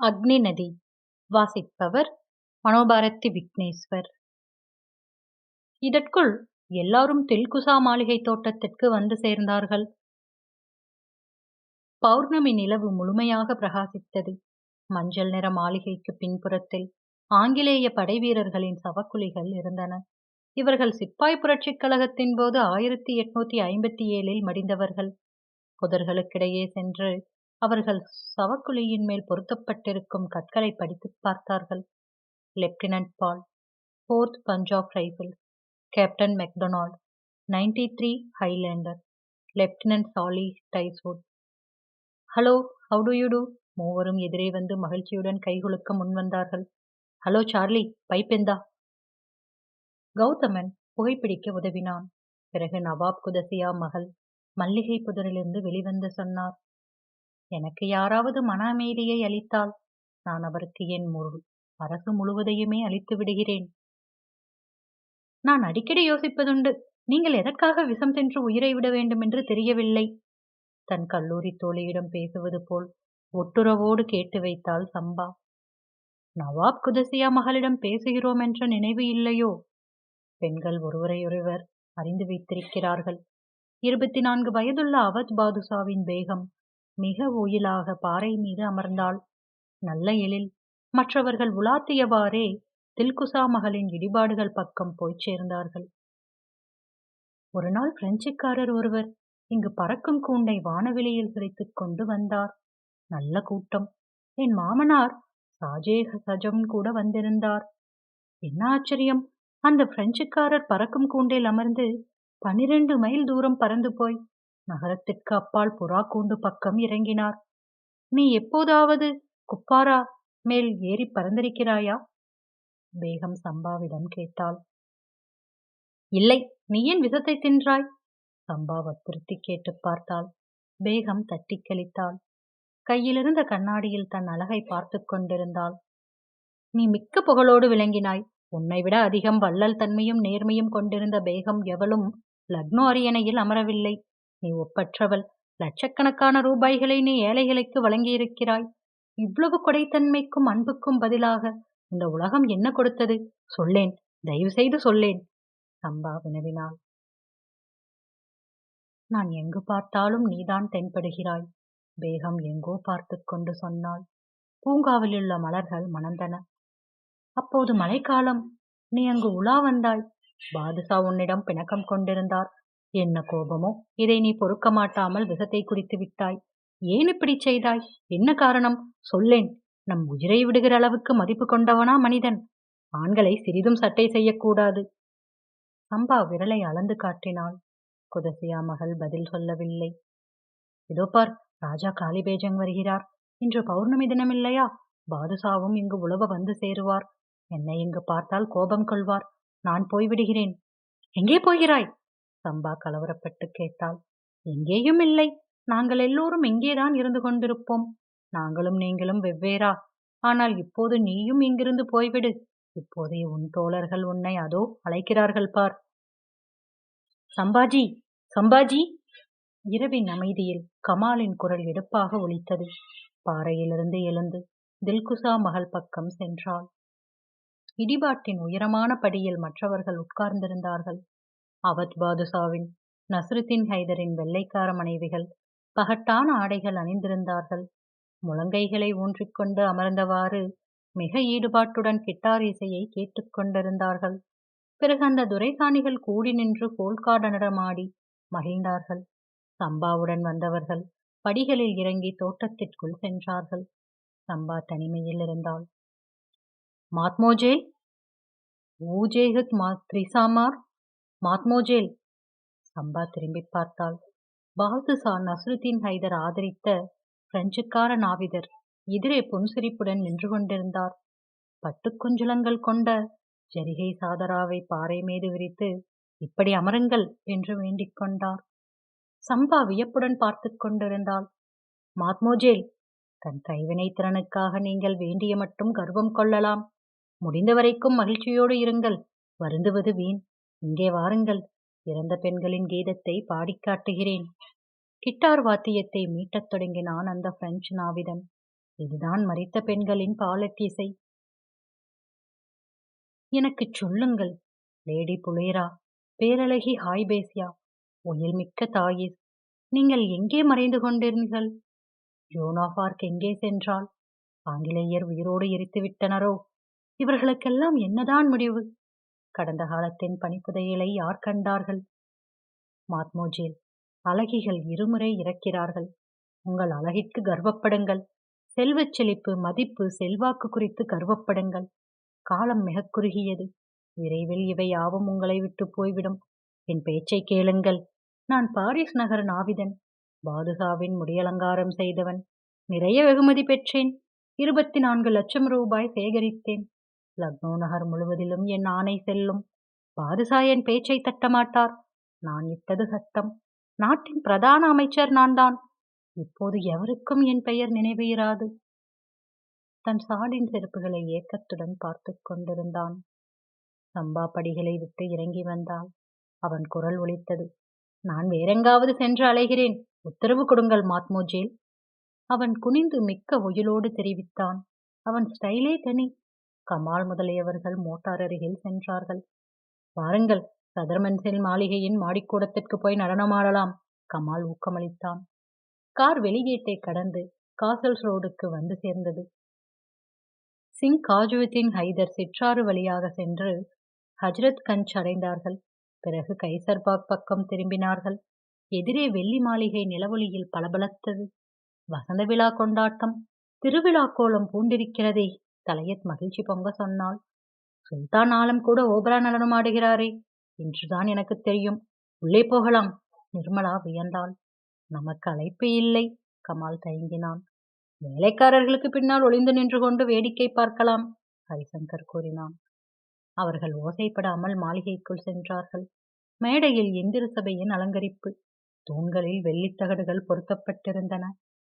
அக்னி நதி. வாசிப்பவர் மனோபாரதி விக்னேஸ்வர். இதற்குள் எல்லாரும் தில்குசா மாளிகை தோட்டத்திற்கு வந்து சேர்ந்தார்கள். பௌர்ணமி நிலவு முழுமையாக பிரகாசித்தது. மஞ்சள் நிற மாளிகைக்கு பின்புறத்தில் ஆங்கிலேய படைவீரர்களின் சவக்குழிகள் இருந்தன. இவர்கள் சிப்பாய் புரட்சிக் கழகத்தின் போது ஆயிரத்தி எட்நூத்தி ஐம்பத்தி ஏழில் மடிந்தவர்கள். புதர்களுக்கிடையே சென்று அவர்கள் சவக்குழியின் மேல் பொருத்தப்பட்டிருக்கும் கற்களை படித்துப் பார்த்தார்கள். Lieutenant Paul fourth Punjab rifle captain McDonald ninety three highlander lieutenant Sally டைஸ்வுட் hello how do you do மூவரும் எதிரே வந்து மகிழ்ச்சியுடன் கைகுலுக்க முன்வந்தார்கள் ஹலோ சார்லி பைப்பெந்தா கௌதமன் புகைப்பிடிக்க உதவினான். பிறகு நவாப் குதசியா மகள் மல்லிகை புதரிலிருந்து வெளிவந்து சொன்னார். எனக்கு யாராவது மன அமைதியை அளித்தால் நான் அவருக்கு என் முழு அரசு முழுவதையுமே அளித்து விடுகிறேன். நான் அடிக்கடி யோசிப்பதுண்டு நீங்கள் எதற்காக விஷம் சென்று உயிரை விட வேண்டும் என்று தெரியவில்லை. தன் கல்லூரி தோழியிடம் பேசுவது போல் ஒட்டுறவோடு கேட்டு வைத்தாள் சம்பா. நவாப் குதசியா மகளிடம் பேசுகிறோம் என்ற நினைவு இல்லையோ? பெண்கள் ஒருவரையொருவர் அறிந்து வைத்திருக்கிறார்கள். இருபத்தி நான்கு வயதுள்ள அவத் பாதுஷாவின் பேகம் மிக ஒயிலாகப் பாறை மீது அமர்ந்தாள். நல்ல எழில். மற்றவர்கள் உலாத்தியவாறே தில்குசா மகளின் இடிபாடுகள் பக்கம் போய்ச் சேர்ந்தார்கள். ஒரு நாள் பிரெஞ்சுக்காரர் ஒருவர் இங்கு பறக்கும் கூண்டை வானவெளியில் சிரித்துக் கொண்டு வந்தார். நல்ல கூட்டம். என் மாமனார் சாஜேக சஜம் கூட வந்திருந்தார். என்ன ஆச்சரியம். அந்த பிரெஞ்சுக்காரர் பறக்கும் கூண்டில் அமர்ந்து பனிரெண்டு மைல் தூரம் பறந்து போய் நகரத்திற்கு அப்பால் புறா கூண்டு பக்கம் இறங்கினார். நீ எப்போதாவது குப்பாரா மேல் ஏறி பறந்திருக்கிறாயா? பேகம் சம்பாவிடம் கேட்டாள். இல்லை நீ ஏன் விஷத்தை தின்றாய்? சம்பா வற்புறுத்தி கேட்டு பார்த்தாள். பேகம் தட்டி கழித்தாள் கையிலிருந்த கண்ணாடியில் தன் அழகை பார்த்து கொண்டிருந்தாள். நீ மிக்க புகழோடு விளங்கினாய். உன்னை விட அதிகம் வள்ளல் தன்மையும் நேர்மையும் கொண்டிருந்த பேகம் எவளும் லக்னோ அரியணையில் அமரவில்லை. நீ ஒப்பற்றவள். லட்சக்கணக்கான ரூபாய்களை நீ ஏழைகளுக்கு வழங்கியிருக்கிறாய். இவ்வளவு கொடைத்தன்மைக்கும் அன்புக்கும் பதிலாக இந்த உலகம் என்ன கொடுத்தது? சொல்லேன். தயவு செய்து சொல்லேன். சம்பா வினவினாள். நான் எங்கு பார்த்தாலும் நீதான் தென்படுகிறாய். பேகம் எங்கோ பார்த்து கொண்டு சொன்னாள். பூங்காவிலுள்ள மலர்கள் மணந்தன. அப்போது மழைக்காலம். நீ அங்கு உலா வந்தாய். பாதுஷா உன்னிடம் பிணக்கம் கொண்டிருந்தார். என்ன கோபமோ? இதை நீ பொறுக்க மாட்டாமல் விஷத்தை குடித்து விட்டாய். ஏன் இப்படி செய்தாய்? என்ன காரணம்? சொல்லேன். நம் உயிரை விடுகிற அளவுக்கு மதிப்பு கொண்டவனா மனிதன். ஆண்களை சிறிதும் சட்டை செய்யக்கூடாது. சம்பா விரலை அளந்து காட்டினாள். குதசியா மகள் பதில் சொல்லவில்லை. இதோ பார் ராஜா காளிபேஜங் வருகிறார். இன்று பௌர்ணமி தினமில்லையா பாதுஷாவும் இங்கு உழவ வந்து சேருவார். என்னை இங்கு பார்த்தால் கோபம் கொள்வார். நான் போய்விடுகிறேன். எங்கே போகிறாய்? சம்பா கலவரப்பட்டு கேட்டாள். எங்கேயும் இல்லை. நாங்கள் எல்லோரும் இங்கேதான் இருந்து கொண்டிருப்போம். நாங்களும் நீங்களும் வெவ்வேறா. ஆனால் இப்போது நீயும் இங்கிருந்து போய்விடு. இப்போதே உன் தோழர்கள் உன்னை அதோ அழைக்கிறார்கள் பார். சம்பாஜி சம்பாஜி! இரவின் அமைதியில் கமாலின் குரல் எடுப்பாக ஒலித்தது. பாறையிலிருந்து எழுந்து தில்குசா மகள் பக்கம் சென்றாள். இடிபாட்டின் உயரமான படியில் மற்றவர்கள் உட்கார்ந்திருந்தார்கள். அவத் பாதுஷாவின் நஸ்ருத்தின் ஹைதரின் வெள்ளைக்கார மனைவிகள் பகட்டான ஆடைகள் அணிந்திருந்தார்கள். முழங்கைகளை ஊன்றிக்கொண்டு அமர்ந்தவாறு மிக ஈடுபாட்டுடன் கிட்டார் இசையை கேட்டுக்கொண்டிருந்தார்கள் பிறகு அந்த துரைகாணிகள் கூடி நின்று போல்காடனடமாடி மகிழ்ந்தார்கள். சம்பாவுடன் வந்தவர்கள் படிகளில் இறங்கி தோட்டத்திற்குள் சென்றார்கள். சம்பா தனிமையில் இருந்தாள். மாத்மோஜே ஊஜேகத் மா த்ரிசாமார் மாத்மோஜேல். சம்பா திரும்பி பார்த்தாள். பாதுஷா நஸ்ருதீன் ஹைதர் ஆதரித்த பிரெஞ்சுக்கார நாவிதர் எதிரே புன்சிரிப்புடன் நின்று கொண்டிருந்தார். பட்டுக்குஞ்சுலங்கள் கொண்ட ஜரிகை சாதராவை பாறை மீது விரித்து இப்படி அமருங்கள் என்று வேண்டிக் கொண்டார். சம்பா வியப்புடன் பார்த்து கொண்டிருந்தாள். மாத்மோஜேல் தன் கைவினை திறனுக்காக நீங்கள் வேண்டிய மட்டும் கர்வம் கொள்ளலாம். முடிந்த வரைக்கும் மகிழ்ச்சியோடு இருங்கள். வருந்துவது வீண். இங்கே வாருங்கள். இறந்த பெண்களின் கீதத்தை பாடிக் காட்டுகிறேன். கிட்டார் வாத்தியத்தை மீட்டத் தொடங்கினான் அந்த பிரெஞ்சு நாவிதன். இதுதான் மறித்த பெண்களின் பாலட்டிசை எனக்குச் சொல்லுங்கள் லேடி புலேரா பேரழகி ஹாய்பேசியா ஒயில்மிக்க தாயிஸ் நீங்கள் எங்கே மறைந்து கொண்டீர்கள்? ஜோனாபார்க் எங்கே சென்றால் ஆங்கிலேயர் உயிரோடு எரித்து விட்டனரோ இவர்களுக்கெல்லாம் என்னதான் முடிவு? கடந்த காலத்தின் பனிப்புதையலை யார் கண்டார்கள்? மாத்மோஜில் அழகிகள் இருமுறை இறக்கிறார்கள். உங்கள் அழகிற்கு கர்வப்படுங்கள். செல்வச் செழிப்பு மதிப்பு செல்வாக்கு குறித்து கர்வப்படுங்கள். காலம் மிக குறுகியது. விரைவில் இவை யாவும் உங்களை விட்டு போய்விடும். என் பேச்சை கேளுங்கள். நான் பாரிஸ் நகர் நாவிதன் பாதுகாவின் முடியலங்காரம் செய்தவன். நிறைய வெகுமதி பெற்றேன். இருபத்தி நான்கு லட்சம் ரூபாய் சேகரித்தேன். லக்னோ நகர் முழுவதிலும் என் ஆணை செல்லும். பாதுஷா என் பேச்சை தட்டமாட்டார். நான் இட்டது சட்டம் நாட்டின் பிரதான அமைச்சர் நான் தான் இப்போது எவருக்கும் என் பெயர் நினைவு இராது தன் சாடின் செருப்புகளை ஏக்கத்துடன் பார்த்து கொண்டிருந்தான். சம்பா படிகளை விட்டு இறங்கி வந்தாள். அவன் குரல் ஒலித்தது. நான் வேறெங்காவது சென்று அலைகிறேன். உத்தரவு கொடுங்கள் மாத்மோஜேல். அவன் குனிந்து மிக்க ஒயிலோடு தெரிவித்தான். அவன் ஸ்டைலே தனி. கமால் முதலியவர்கள் மோட்டார் அருகில் சென்றார்கள். வாருங்கள் சதர்மன்சில் மாளிகையின் மாடிக்கூடத்திற்கு போய் நடனமாடலாம் கமால் ஊக்கமளித்தான். கார் வெளியீட்டை கடந்து காசல்ஸ் ரோடுக்கு வந்து சேர்ந்தது. சிங் காஜுவத்தின் ஹைதர் சிற்றாறு வழியாக சென்று ஹஜ்ரத் கஞ்ச் அடைந்தார்கள். பிறகு கைசர்பாக் பக்கம் திரும்பினார்கள். எதிரே வெள்ளி மாளிகை நிலவொளியில் பளபளத்தது. வசந்த விழா கொண்டாட்டம். திருவிழா கோலம் பூண்டிருக்கிறதே. தலையத் மகிழ்ச்சி பொங்க சொன்னாள். சுல்தான் ஆலம் கூட ஓபரா நடனம் ஆடுகிறாரே என்றுதான் எனக்கு தெரியும். உள்ளே போகலாம் நிர்மலா வியந்தாள். நமக்கு அழைப்பு இல்லை கமால் தயங்கினான். வேலைக்காரர்களுக்கு பின்னால் ஒளிந்து நின்று கொண்டு வேடிக்கை பார்க்கலாம் ஹரிசங்கர் கூறினான். அவர்கள் ஓசைப்படாமல் மாளிகைக்குள் சென்றார்கள். மேடையில் எந்திர சபையின் அலங்கரிப்பு. தூண்களில் வெள்ளித்தகடுகள் பொருத்தப்பட்டிருந்தன.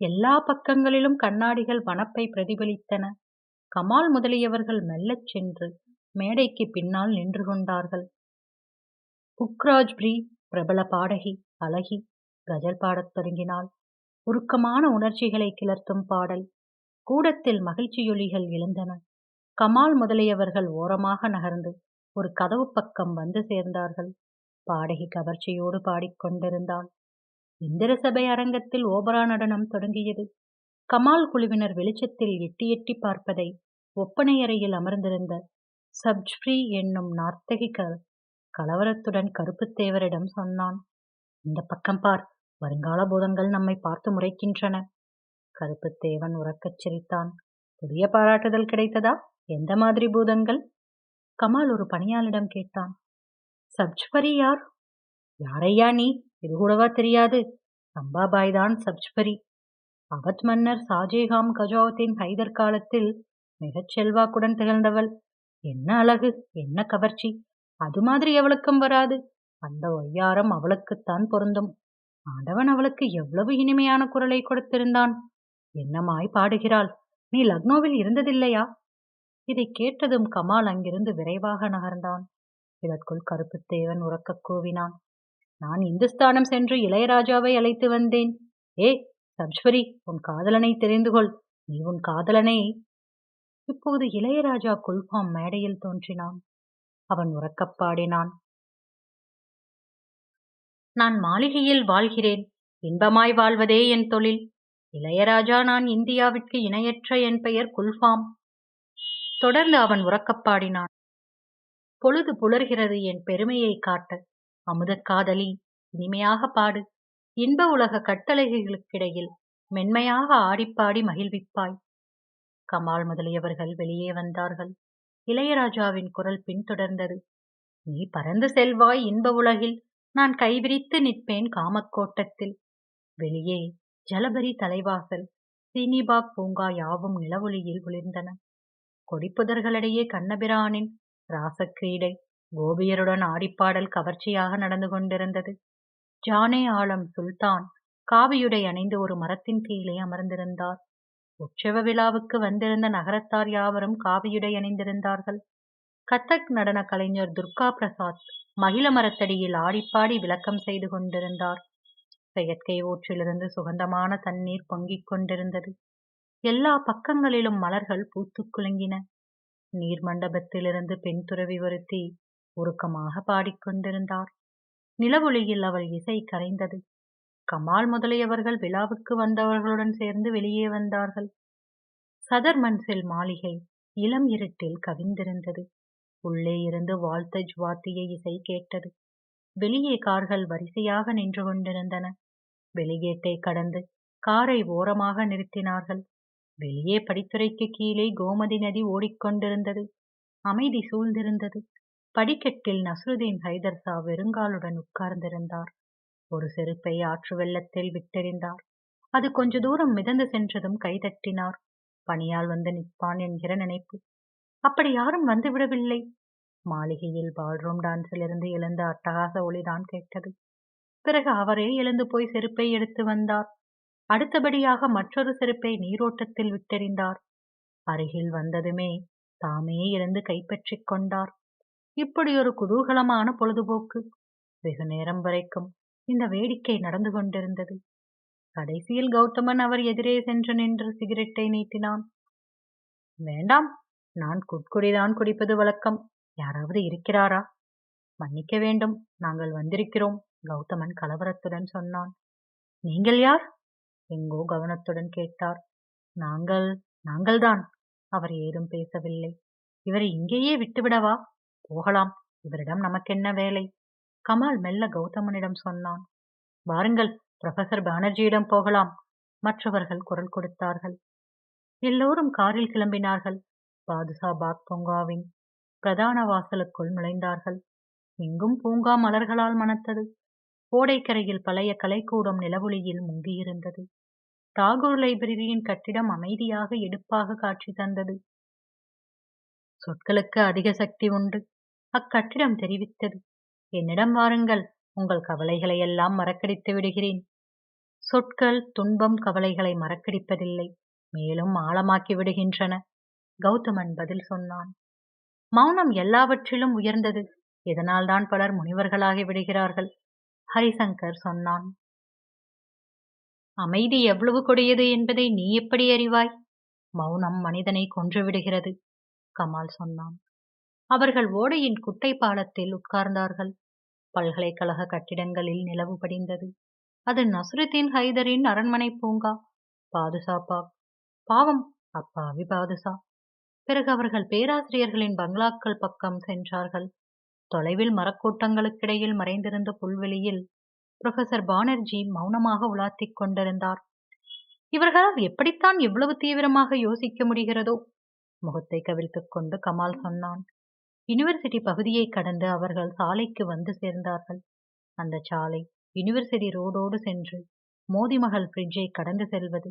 எல்லா பக்கங்களிலும் கண்ணாடிகள் வனப்பை பிரதிபலித்தன. கமால் முதலியவர்கள் மெல்லச் சென்று மேடைக்கு பின்னால் நின்று கொண்டார்கள். புக்ராஜ் பிரீ பிரபல பாடகி அழகி கஜல் பாடத் தொடங்கினாள். உருக்கமான உணர்ச்சிகளை கிளர்த்தும் பாடல். கூடத்தில் மகிழ்ச்சியொலிகள் எழுந்தன. கமால் முதலியவர்கள் ஓரமாக நகர்ந்து ஒரு கதவு பக்கம் வந்து சேர்ந்தார்கள். பாடகி கவர்ச்சியோடு பாடிக்கொண்டிருந்தாள் இந்திர சபை அரங்கத்தில் ஓபரா நடனம் தொடங்கியது. கமால் குழுவினர் வெளிச்சத்தில் எட்டி எட்டி பார்ப்பதை ஒப்பனையறையில் அமர்ந்திருந்த சப்ஜ்ப்ரி என்னும் நார்த்தகி கலவரத்துடன் கருப்புத்தேவரிடம் சொன்னான் இந்த பக்கம் பார் வருங்கால பூதங்கள் நம்மை பார்த்து முறைக்கின்றன. கருப்புத்தேவன் உறக்கச் சிரித்தான் புதிய பாராட்டுதல் கிடைத்ததா? எந்த மாதிரி பூதங்கள்? கமால் ஒரு பணியாளிடம் கேட்டான் சப்ஜ்பரி யார்? யாரையா நீ? இது கூடவா தெரியாது. சம்பாபாய் தான் சப்ஜ்பரி. அவத் மன்னர் ஷாஜேகாம் கஜாவத்தின் ஹைதர் காலத்தில் மிகச் செல்வாக்குடன் திகழ்ந்தவள். என்ன அழகு என்ன கவர்ச்சி. அது மாதிரி எவளுக்கும் வராது. அந்த ஒய்யாரம் அவளுக்குத்தான் பொருந்தும். ஆண்டவன் அவளுக்கு எவ்வளவு இனிமையான குரலை கொடுத்திருந்தான். என்னமாய் பாடுகிறாள்? நீ லக்னோவில் இருந்ததில்லையா? இதை கேட்டதும் கமால் அங்கிருந்து விரைவாக நகர்ந்தான். இதற்குள் கருப்புத்தேவன் உறக்கக் கூவினான். நான் இந்துஸ்தானம் சென்று இளையராஜாவை அழைத்து வந்தேன். ஏ சப்ஸ்வரி உன் காதலனை தெரிந்து கொள். நீ உன் காதலனை. இப்போது இளையராஜா குல்பாம் மேடையில் தோன்றினான். அவன் உறக்கப் பாடினான். நான் மாளிகையில் வாழ்கிறேன். இன்பமாய் வாழ்வதே என் தொழில். இளையராஜா நான் இந்தியாவிற்கு இணையற்ற என் பெயர் குல்ஃபாம். தொடர்ந்து அவன் உறக்கப் பாடினான். பொழுது புலர்கிறது என் பெருமையை காட்ட. அமுதக் காதலி இனிமையாக பாடு. இன்ப உலக கட்டளைகளுக்கிடையில் மென்மையாக ஆடிப்பாடி மகிழ்விப்பாய். கமால் முதலியவர்கள் வெளியே வந்தார்கள். இளையராஜாவின் குரல் பின்தொடர்ந்தது. நீ பறந்து செல்வாய் இன்ப உலகில். நான் கைவிரித்து நிற்பேன் காமக்கோட்டத்தில். வெளியே ஜலபரி தலைவாசல். சீனிபாக் பூங்கா யாவும் நிலவொளியில் ஒளிர்ந்தன கொடிப்புதர்களிடையே கண்ணபிரானின் ராசக்கிரீடை கோபியருடன் ஆடிப்பாடல் கவர்ச்சியாக நடந்து கொண்டிருந்தது. ஜானே ஆலம் சுல்தான் காவியுடை அணிந்து ஒரு மரத்தின் கீழே அமர்ந்திருந்தார். உற்சவ விழாவுக்கு வந்திருந்த நகரத்தார் யாவரும் காவியுடை அணிந்திருந்தார்கள். கத்தக் நடன கலைஞர் துர்கா பிரசாத் மகிழ மரத்தடியில் ஆடிப்பாடி விளக்கம் செய்து கொண்டிருந்தார். செயற்கை ஊற்றிலிருந்து சுகந்தமான தண்ணீர் பொங்கிக் கொண்டிருந்தது. எல்லா பக்கங்களிலும் மலர்கள் பூத்துக் குலுங்கின. நீர் மண்டபத்திலிருந்து பெண் துறவி ஒருத்தி உருக்கமாக பாடிக்கொண்டிருந்தார் நிலவொளியில் அவள் இசை கரைந்தது. கமால் முதலியவர்கள் விழாவுக்கு வந்தவர்களுடன் சேர்ந்து வெளியே வந்தார்கள். சதர் மன்சில் மாளிகை இளம் இருட்டில் கவிந்திருந்தது. உள்ளே இருந்து வால்தஜ் வாத்திய இசை கேட்டது. வெளியே கார்கள் வரிசையாக நின்று கொண்டிருந்தன. வெளியேட்டை கடந்து காரை ஓரமாக நிறுத்தினார்கள். வெளியே படித்துறைக்கு கீழே கோமதி நதி ஓடிக்கொண்டிருந்தது. அமைதி சூழ்ந்திருந்தது. படிக்கட்டில் நஸ்ருதீன் ஹைதர்ஷா வெறுங்காலுடன் உட்கார்ந்திருந்தார். ஒரு செருப்பை ஆற்று வெள்ளத்தில் விட்டெறிந்தார். அது கொஞ்ச தூரம் மிதந்து சென்றதும் கைதட்டினார். பணியால் வந்து நிற்பான் என்கிற நினைப்பு. அப்படி யாரும் வந்துவிடவில்லை மாளிகையில் பால்ரூம் டான்ஸிலிருந்து எழுந்த அட்டகாச ஒளிதான் கேட்டது. பிறகு அவரே எழுந்து போய் செருப்பை எடுத்து வந்தார். அடுத்தபடியாக மற்றொரு செருப்பை நீரோட்டத்தில் விட்டெறிந்தார். அருகில் வந்ததுமே தாமே எழுந்து கைப்பற்றிக் கொண்டார். இப்படி ஒரு குதூகலமான பொழுதுபோக்கு வெகு நேரம் வரைக்கும் இந்த வேடிக்கை நடந்து கொண்டிருந்தது. கடைசியில் கௌதமன் அவர் எதிரே சென்று நின்று சிகரெட்டை நீட்டினான். வேண்டாம் நான் குட்குடிதான் குடிப்பது வழக்கம். யாராவது இருக்கிறாரா? மன்னிக்க வேண்டும் நாங்கள் வந்திருக்கிறோம் கௌதமன் கலவரத்துடன் சொன்னான். நீங்கள் யார்? எங்கோ கவனத்துடன் கேட்டார். நாங்கள் நாங்கள்தான். அவர் ஏதும் பேசவில்லை. இவரை இங்கேயே விட்டுவிடவா? போகலாம். இவரிடம் நமக்கென்ன வேலை? கமால் மெல்ல கௌதமனிடம் சொன்னான். வாருங்கள் புரொஃபசர் பானர்ஜியிடம் போகலாம். மற்றவர்கள் குரல் கொடுத்தார்கள். எல்லோரும் காரில் கிளம்பினார்கள். பாதுஷா பாக் பூங்காவின் பிரதான வாசலுக்குள் நுழைந்தார்கள். எங்கும் பூங்கா மலர்களால் மணத்தது. ஓடைக்கரையில் பழைய கலைக்கூடம் நிலவொளியில் முங்கியிருந்தது. தாகூர் லைப்ரரியின் கட்டிடம் அமைதியாக எடுப்பாக காட்சி தந்தது. சொற்களுக்கு அதிக சக்தி உண்டு. அக்கட்டிடம் தெரிவித்தது. என்னிடம் வாருங்கள் உங்கள் கவலைகளை எல்லாம் மறக்கடித்து விடுகிறேன். சொற்கள் துன்பம் கவலைகளை மறக்கடிப்பதில்லை மேலும் ஆழமாக்கி விடுகின்றன. கௌதமன் பதில் சொன்னான். மௌனம் எல்லாவற்றிலும் உயர்ந்தது. இதனால்தான் பலர் முனிவர்களாகி விடுகிறார்கள். ஹரிசங்கர் சொன்னான். அமைதி எவ்வளவு கொடியது என்பதை நீ எப்படி அறிவாய்? மௌனம் மனிதனை கொன்றுவிடுகிறது கமால் சொன்னான். அவர்கள் ஓடையின் குட்டை பாலத்தில் உட்கார்ந்தார்கள் பல்கலைக்கழக கட்டிடங்களில் நிலவு படிந்தது. அது நசுருத்தீன் ஹைதரின் அரண்மனை பூங்கா. பாதுஷா பாக் பாவம் அப்பாவி பாதுஷா. பிறகு அவர்கள் பேராசிரியர்களின் பங்களாக்கள் பக்கம் சென்றார்கள். தொலைவில் மரக்கூட்டங்களுக்கிடையில் மறைந்திருந்த புல்வெளியில் புரொஃபசர் பானர்ஜி மௌனமாக உலாத்திக் கொண்டிருந்தார். இவர்களால் எப்படித்தான் இவ்வளவு தீவிரமாக யோசிக்க முடிகிறதோ? முகத்தை கவிழ்த்துக் கொண்டு கமால் சொன்னான். யூனிவர்சிட்டி பகுதியை கடந்து அவர்கள் சாலைக்கு வந்து சேர்ந்தார்கள். அந்த சாலை யூனிவர்சிட்டி ரோடோடு சென்று மோதிமகள் பிரிட்ஜை கடந்து செல்வது.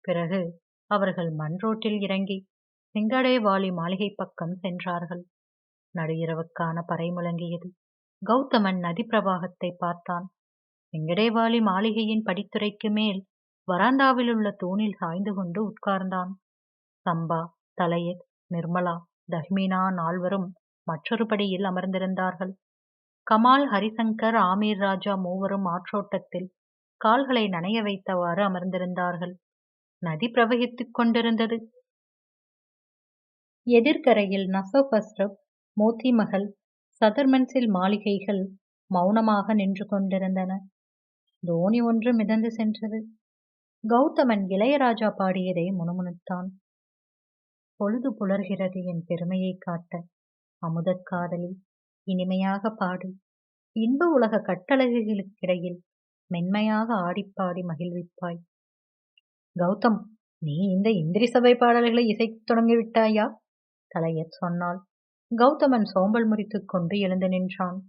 பிறகு அவர்கள் மண் ரோட்டில் இறங்கி சிங்கடேவாலி மாளிகை பக்கம் சென்றார்கள். நடு இரவுக்கான பறை முழங்கியது. கௌதமன் நதி பிரவாகத்தை பார்த்தான். வெங்கடேவாலி மாளிகையின் படித்துறைக்கு மேல் வராந்தாவில் உள்ள தூணில் சாய்ந்து கொண்டு உட்கார்ந்தான். சம்பா தலையத் நிர்மலா தஹ்மினா நால்வரும் மற்றொரு படியில் அமர்ந்திருந்தார்கள். கமால் ஹரிசங்கர் ஆமீர் ராஜா மூவரும் ஆற்றோட்டத்தில் கால்களை நனைய வைத்தவாறு அமர்ந்திருந்தார்கள். நதி பிரவகித்துக் கொண்டிருந்தது. எதிர்கரையில் நசோப் அஸ்ரப் மோத்தி மகள் சதர்மன்சில் மாளிகைகள் மௌனமாக நின்று கொண்டிருந்தன. தோனி ஒன்று மிதந்து சென்றது. கௌதமன் இளையராஜா பாடியதை முணுமுணுத்தான். பொழுது புலர்கிறது என் பெருமையை காட்ட. அமுதக் காதலி இனிமையாக பாடு. இன்ப உலக கட்டழகுகளுக்கிடையில் மென்மையாக ஆடிப்பாடி மகிழ்விப்பாய். கௌதம் நீ இந்த இந்திரி சபை பாடல்களை இசைக்கத் தொடங்கிவிட்டாயா? தலையத் சொன்னாள் கௌதமன் சோம்பல் முறித்துக் கொண்டு எழுந்து நின்றான்.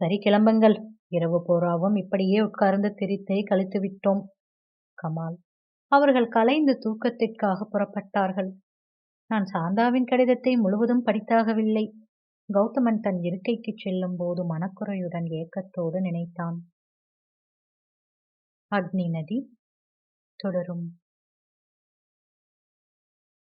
சரி கிளம்புங்கள். இரவு போராவும் இப்படியே உட்கார்ந்து திரித்தே கழித்து விட்டோம் கமால். அவர்கள் கலைந்து தூக்கத்திற்காக புறப்பட்டார்கள். நான் சாந்தாவின் கடிதத்தை முழுவதும் படித்தாகவில்லை. கௌதமன் தன் இருக்கைக்கு செல்லும் போது மனக்குறையுடன் ஏக்கத்தோடு நினைத்தான். அக்னி நதி தொடரும்.